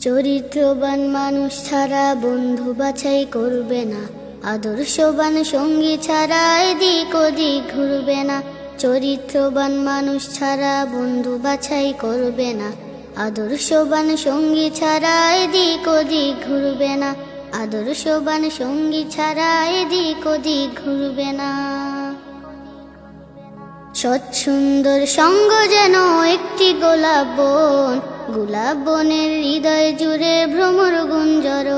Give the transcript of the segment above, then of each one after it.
চরিত্রবান মানুষ ছাড়া বন্ধু বাছাই করবে না। আদর্শবান সঙ্গী ছাড়া এদিক ওদিক ঘুরবে না। চরিত্রবান মানুষ ছাড়া বন্ধু বাছাই করবে না। আদর্শবান সঙ্গী ছাড়া এদিক ওদিক ঘুরবে না। আদর্শবান সঙ্গী ছাড়া এদিক ওদিক ঘুরবে না। সৎ সুন্দর সঙ্গ যেন একটি গোলাপ বন। গোলাপ বনের হৃদয় জুড়ে ভ্রমর গুঞ্জর।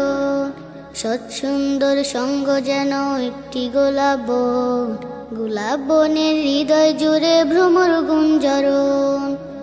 সৎ সুন্দর সঙ্গ যেন একটি গোলাপ বন গোলাপ বনের হৃদয় জুড়ে ভ্রমর গুঞ্জর।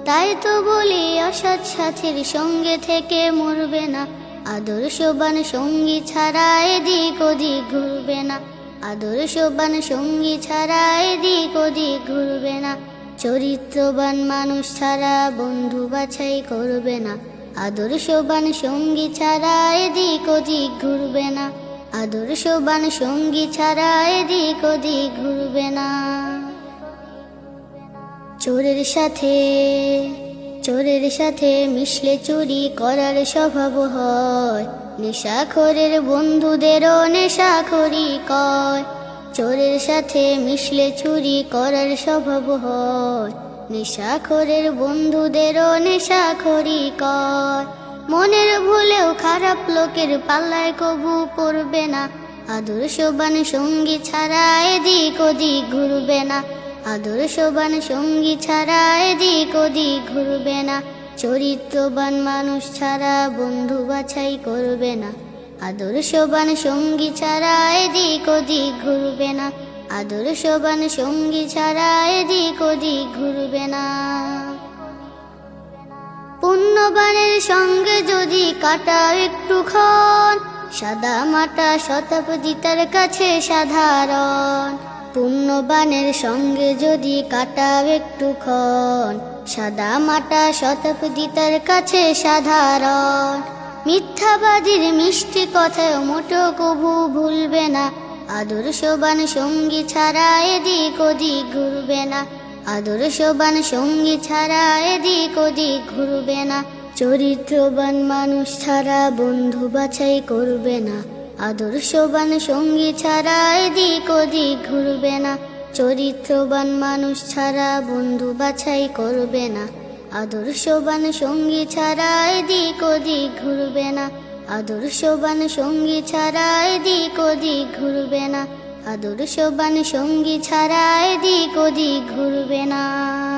তাই তো বলি অসৎ সাথীর সঙ্গে থেকে মরবে না। আদর্শবান সঙ্গী ছাড়া এদিক ওদিক ঘুরবে না। আদর্শবান সঙ্গী ছাড়া এদিক ওদিক ঘুরবে না। চরিত্রবান মানুষ ছাড়া বন্ধু বাছাই করবে না। আদর্শবান সঙ্গী ছাড়া এদিক ওদিক ঘুরবে না। আদর্শবান সঙ্গী ছাড়া এদিক ওদিক ঘুরবে না। চোরের সাথে চোরের সাথে মিশলে চুরি করার স্বভাব হয়। নেশাখোরের বন্ধুদেরও নেশাখরি কয়। চোরের সাথে মিশলে চুরি করার স্বভাব হয়। নেশাখোরের বন্ধুদেরও নেশাখরি কর। মনের ভুলেও খারাপ লোকের পাল্লায় কবু পড়বে না। আদর্শবান সঙ্গী ছাড়া এদিক ওদিক ঘুরবে না। আদর্শবান সঙ্গী ছাড়া এদিক ওদিক ঘুরবে না। চরিত্রবান মানুষ ছাড়া বন্ধু বাছাই করবে না। আদর্শবান সঙ্গী ছাড়া এদিক ওদিক ঘুরবে না। আদর আদর্শবান সঙ্গী ছাড়া এদিক ওদিক ঘুরবে না। পুণ্যবানের সঙ্গে যদি কাটা একটু ক্ষণ সাদা মাটা শতাব্দী তার কাছে সাধারণ। পুণ্যবানের সঙ্গে যদি কাটা একটু ক্ষণ সাদা মাটা শতাব্দী তার কাছে সাধারণ। মিথ্যাবাদীর মিষ্টি কথায় মোটো কবু ভুলবে না। আদর্শবান সঙ্গী ছাড়া এদিক ওদিক ঘুরবে না। আদর্শবান সঙ্গী ছাড়া এদিক ওদিক ঘুরবে না। চরিত্রবান মানুষ ছাড়া বন্ধু বাছাই করবে না। আদর্শবান সঙ্গী ছাড়া এদিক ওদিক ঘুরবে না। চরিত্রবান মানুষ ছাড়া বন্ধু বাছাই করবে না। আদর্শবান সঙ্গী ছাড়া দিক ওদিক ঘুরবে না। আদর্শবান সঙ্গী ছাড়া এদিক ওদিক ঘুরবে না। আদর্শবান সঙ্গী ছাড়া এদিক ওদিক ঘুরবে না।